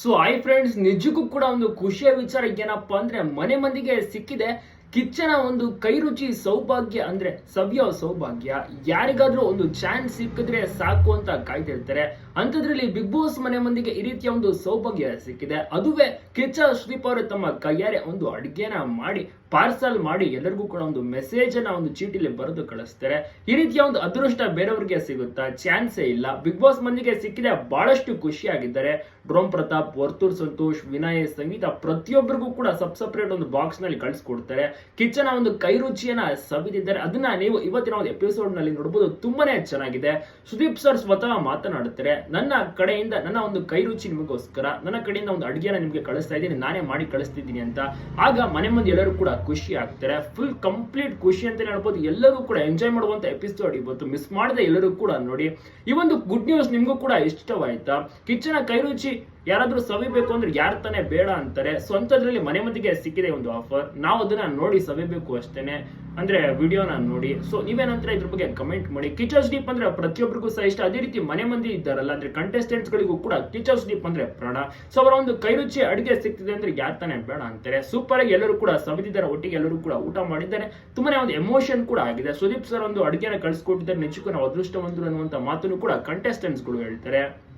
So I friends ನಿಜಕ್ಕೂ ಕೂಡ ಒಂದು ಖುಷಿಯ ವಿಚಾರ ಏನಪ್ಪಾ ಅಂದ್ರೆ ಮನೆ ಮಂದಿಗೆ ಸಿಕ್ಕಿದೆ. ಕಿಚ್ಚನ ಒಂದು ಕೈರುಚಿ ಸೌಭಾಗ್ಯ ಅಂದ್ರೆ ಸವ್ಯ ಸೌಭಾಗ್ಯ. ಯಾರಿಗಾದ್ರೂ ಒಂದು ಚಾನ್ಸ್ ಸಿಕ್ಕಿದ್ರೆ ಸಾಕು ಅಂತ ಕಾಯ್ತಿರ್ತಾರೆ ಅಂಥದ್ರಲ್ಲಿ ಬಿಗ್ ಬಾಸ್ ಮನೆ ಮಂದಿಗೆ ಈ ರೀತಿಯ ಒಂದು ಸೌಭಾಗ್ಯ ಸಿಕ್ಕಿದೆ. ಅದುವೇ ಕಿಚ್ಚ ಶ್ರೀಪ್ ಅವರು ತಮ್ಮ ಕೈಯಾರೆ ಒಂದು ಅಡಿಗೆನ ಮಾಡಿ ಪಾರ್ಸಲ್ ಮಾಡಿ ಎಲ್ಲರಿಗೂ ಕೂಡ ಒಂದು ಮೆಸೇಜ್ ಅನ್ನ ಒಂದು ಚೀಟಿಲಿ ಬರೆದು ಕಳಿಸ್ತಾರೆ. ಈ ರೀತಿಯ ಒಂದು ಅದೃಷ್ಟ ಬೇರೆಯವ್ರಿಗೆ ಸಿಗುತ್ತಾ? ಚಾನ್ಸೇ ಇಲ್ಲ. ಬಿಗ್ ಬಾಸ್ ಮಂದಿಗೆ ಸಿಕ್ಕಿದೆ ಬಹಳಷ್ಟು ಖುಷಿಯಾಗಿದ್ದಾರೆ. ಡ್ರೋಮ್ ಪ್ರತಾಪ್, ವರ್ತೂರ್ ಸಂತೋಷ್, ವಿನಯ್, ಸಂಗೀತ ಪ್ರತಿಯೊಬ್ಬರಿಗೂ ಕೂಡ ಸಬ್ ಸಪ್ರೇಟ್ ಒಂದು ಬಾಕ್ಸ್ನಲ್ಲಿ ಕಳಿಸ್ಕೊಡ್ತಾರೆ ಕಿಚ್ಚನ ಒಂದು ಕೈ ರುಚಿಯನ್ನ ಸವಿದಿದ್ದಾರೆ. ಅದನ್ನ ನೀವು ಇವತ್ತಿನ ಒಂದು ಎಪಿಸೋಡ್ನಲ್ಲಿ ನೋಡಬಹುದು ತುಂಬಾನೇ ಚೆನ್ನಾಗಿದೆ. ಸುದೀಪ್ ಸರ್ ಸ್ವತಃ ಮಾತನಾಡುತ್ತಾರೆ, ನನ್ನ ಕಡೆಯಿಂದ ನನ್ನ ಒಂದು ಕೈ ರುಚಿ ನಿಮಗೋಸ್ಕರ, ನನ್ನ ಕಡೆಯಿಂದ ಒಂದು ಅಡುಗೆನ ನಿಮಗೆ ಕಳಿಸ್ತಾ ಇದ್ದೀನಿ. ನಾನೇ ಮಾಡಿ ಕಳಿಸ್ತಿದ್ದೀನಿ ಅಂತ. ಆಗ ಮನೆ ಮಂದಿ ಎಲ್ಲರೂ ಕೂಡ ಖುಷಿ ಆಗ್ತಾರೆ. ಫುಲ್ ಕಂಪ್ಲೀಟ್ ಖುಷಿ ಅಂತ ಹೇಳ್ಬೋದು. ಎಲ್ಲರೂ ಕೂಡ ಎಂಜಾಯ್ ಮಾಡುವಂತ ಎಪಿಸೋಡ್ ಇವತ್ತು. ಮಿಸ್ ಮಾಡದೆ ಎಲ್ಲರೂ ಕೂಡ ನೋಡಿ. ಈ ಒಂದು ಗುಡ್ ನ್ಯೂಸ್ ನಿಮ್ಗೂ ಕೂಡ ಇಷ್ಟವಾಯ್ತಾ? ಕಿಚನ್ ಕೈ ರುಚಿ ಯಾರಾದ್ರೂ ಸವಿಬೇಕು ಅಂದ್ರೆ ಯಾರು ತಾನೇ ಬೇಡ ಅಂತಾರೆ. ಸ್ವಂತದ್ರಲ್ಲಿ ಮನೆ ಮಂದಿಗೆ ಸಿಕ್ಕಿದೆ ಒಂದು ಆಫರ್ ನಾವು ಅದನ್ನ ನೋಡಿ ಸವಿಬೇಕು ಅಷ್ಟೇನೆ. ಅಂದ್ರೆ ವಿಡಿಯೋನ ನೋಡಿ. ಸೊ ನೀವೇನಂದ್ರೆ ಇದ್ರ ಬಗ್ಗೆ ಕಮೆಂಟ್ ಮಾಡಿ. ಕಿಚಸ್ ಡೀಪ್ ಅಂದ್ರೆ ಪ್ರತಿಯೊಬ್ಬರಿಗೂ ಸಹ ಇಷ್ಟ. ಅದೇ ರೀತಿ ಮನೆ ಮಂದಿ ಇದ್ದಾರಲ್ಲ, ಅಂದ್ರೆ ಕಂಟೆಸ್ಟೆಂಟ್ಸ್ ಗಳಿಗೂ ಕೂಡ ಕಿಚಸ್ ಡೀಪ್ ಅಂದ್ರೆ ಪ್ರಾಣ. ಸೊ ಅವರ ಒಂದು ಕೈ ರುಚಿ ಅಡಿಗೆ ಸಿಗ್ತಿದೆ ಅಂದ್ರೆ ಯಾರು ಬೇಡ ಅಂತಾರೆ. ಸೂಪರ್ ಆಗಿ ಎಲ್ಲರೂ ಕೂಡ ಸವಿದಿದ್ದಾರೆ. ಒಟ್ಟಿಗೆ ಎಲ್ಲರೂ ಕೂಡ ಊಟ ಮಾಡಿದ್ದಾರೆ. ತುಂಬಾನೇ ಒಂದು ಎಮೋಷನ್ ಕೂಡ ಆಗಿದೆ. ಸುದೀಪ್ ಸರ್ ಒಂದು ಅಡಿಗೆನ ಕಳಿಸ್ಕೊಟ್ಟಿದ್ದಾರೆ. ನಿಜಕ್ಕೂ ನಾವು ಅದೃಷ್ಟವಂತರು ಅನ್ನುವಂತ ಮಾತನ್ನು ಕೂಡ ಕಂಟೆಸ್ಟೆಂಟ್ಸ್ಗಳು ಹೇಳ್ತಾರೆ.